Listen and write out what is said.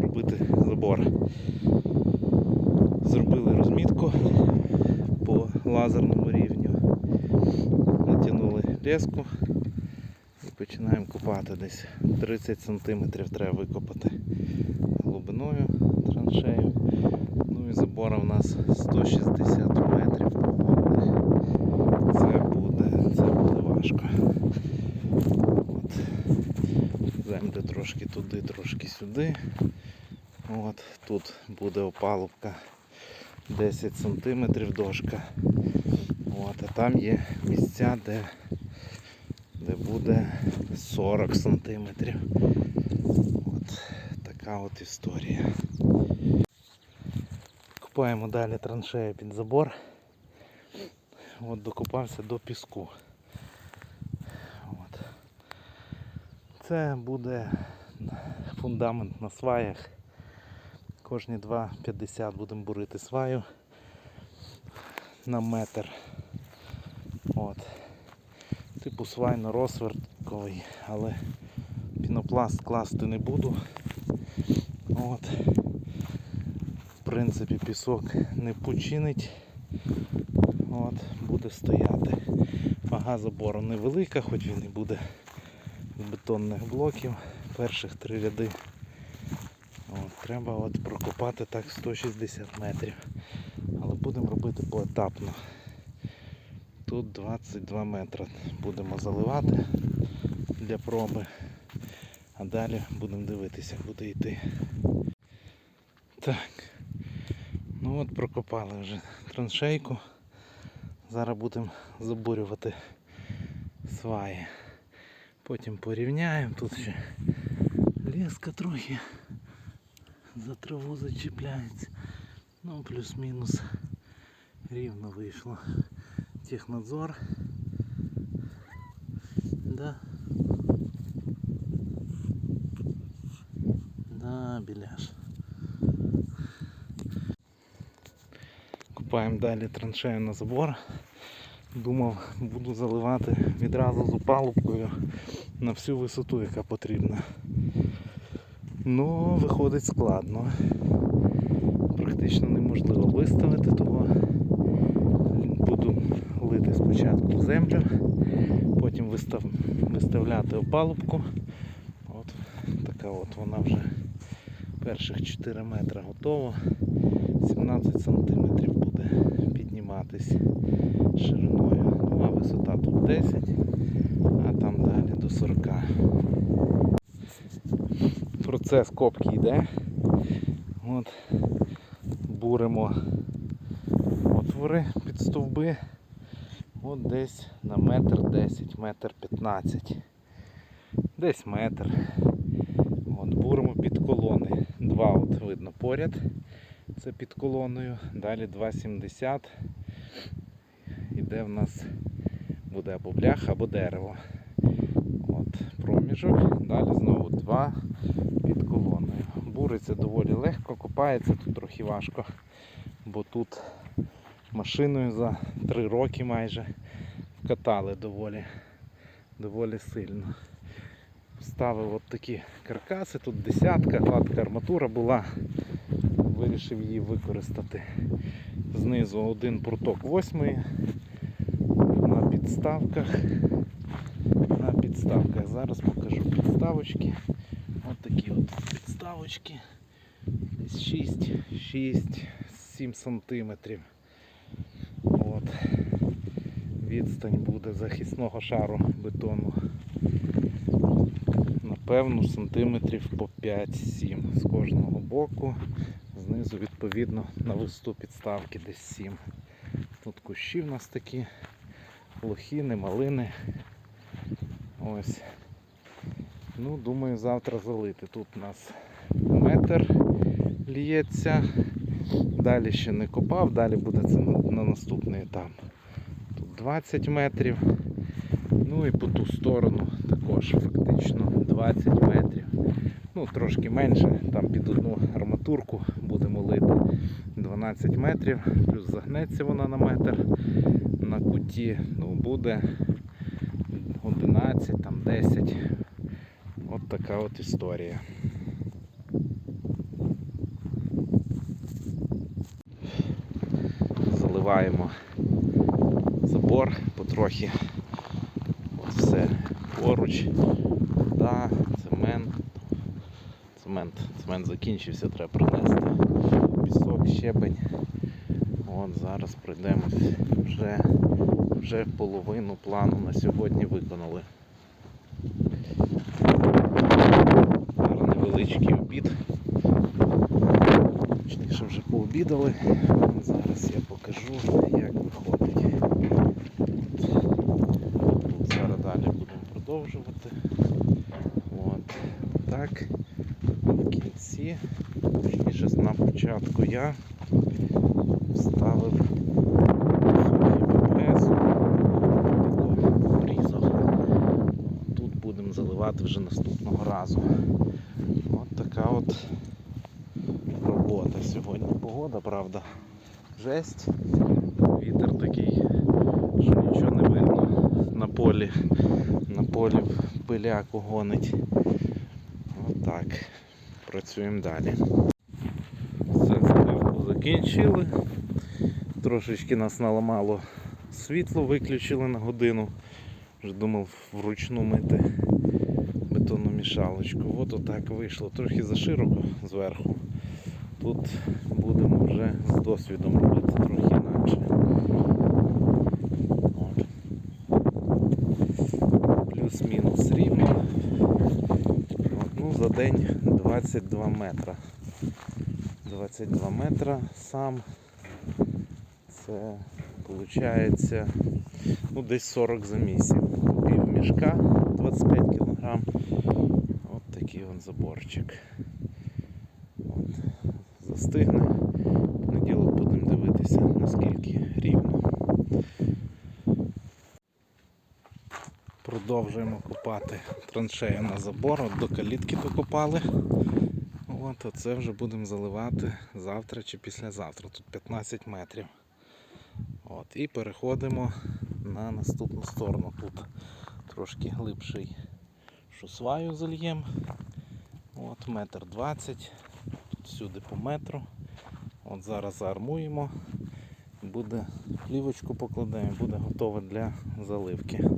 робити забор. Зробили розмітку по лазерному рівню. Натягнули леску і починаємо копати десь 30 см треба викопати глибиною траншею. Ну і забора в нас 160 метрів погодних. Це буде, це буде важко. От. Землю трошки туди, трошки сюди. От. Тут буде опалубка 10 см дошка. От. А там є місця, де, де буде 40 см. От така от історія. Купаємо далі траншею під забор. От докопався до піску. От. Це буде фундамент на сваях. Кожні 2,50 будемо бурити сваю на метр. От. Типу свайно розвертковий, але пінопласт класти не буду. От. В принципі, пісок не починить. От, буде стояти. Вага забору невелика, хоч він і буде з бетонних блоків. Перших три ряди. Треба от прокопати так 160 метрів. Але будемо робити поетапно. Тут 22 метри будемо заливати для проби. А далі будемо дивитися, куди йти. Так. Ну от прокопали вже траншейку. Зараз будемо забурювати сваї. Потім порівняємо. Тут ще леска трохи за траву зачіпляється. Ну плюс-мінус рівно вийшло. Технадзор. Да. Да, біляш. Купаємо далі траншею на забор. Думав, буду заливати відразу з опалубкою на всю висоту, яка потрібна. Ну, виходить складно. Практично неможливо виставити, того буду лити спочатку землю, потім вистав... виставляти опалубку. От така от вона вже перших 4 метри готова. 17 сантиметрів буде підніматись шириною. Ну а висота тут 10, а там далі до 40. Процес копки йде. От, буримо отвори під стовби. От десь на метр 10, метр 15. Десь метр. От, буримо під колони. Два от видно поряд. Це під колоною. Далі 2,70. Іде в нас буде або бляха, або дерево. От, проміжок. Далі знову два під колоною. Буриться доволі легко, копається тут трохи важко, бо тут машиною за 3 роки майже вкатали доволі, доволі сильно. Ставив от такі каркаси, тут десятка, гладка арматура була, вирішив її використати. Знизу один пруток восьмої на підставках. Зараз покажу підставочки. От такі от підставочки. Десь 6, 6, 7 сантиметрів. От. Відстань буде захисного шару бетону. Напевно, сантиметрів по 5-7 з кожного боку. Знизу відповідно на висоту підставки десь 7. Тут кущі в нас такі, лохіни, малини. Ось. Ну, думаю, завтра залити. Тут у нас метр ліється. Далі ще не копав, далі буде це на, на наступний етап. Тут 20 метрів. Ну і по ту сторону також фактично 20 метрів. Ну, трошки менше, там під одну арматурку будемо лити 12 метрів, плюс загнеться вона на метр на куті. Ну, буде 11, там 10. От така от історія. Заливаємо забор потрохи. От все поруч, вода, цемент. Цемент Цемент закінчився, треба принести. Пісок, щебень. От Зараз прийдемо вже, вже половину плану на сьогодні виконали. Невеличкий обід. Точніше вже пообідали. Зараз я покажу, як виходить. Тут зараз далі будемо продовжувати. От. Так, в кінці, точніше на початку я вставив заливати вже наступного разу. От така от робота сьогодні. Погода, правда, жесть. Вітер такий, що нічого не видно на полі. На полі пиляку гонить. Отак. Працюємо далі. Все, заливку закінчили. Трошечки нас наламало світло, виключили на годину. Вже думав вручну мити мішалочку. От отак вийшло. Трохи зашироко зверху. Тут будемо вже з досвідом робити трохи інакше. Плюс-мінус рівно. Ну, за день 22 метра. 22 метра сам. Це виходить ну, десь 40 замісів. Пів мішка 25 кг. Такий он заборчик. От. Застигне. Понеділок будемо дивитися, наскільки рівно. Продовжуємо копати траншею на забор. От до калітки докопали. От, а це вже будемо заливати завтра чи післязавтра. Тут 15 метрів. От, і переходимо на наступну сторону. Тут трошки глибший шосваю зальємо. От, метр двадцять. Тут всюди по метру. От зараз заармуємо. Буде плівочку покладаємо, буде готове для заливки.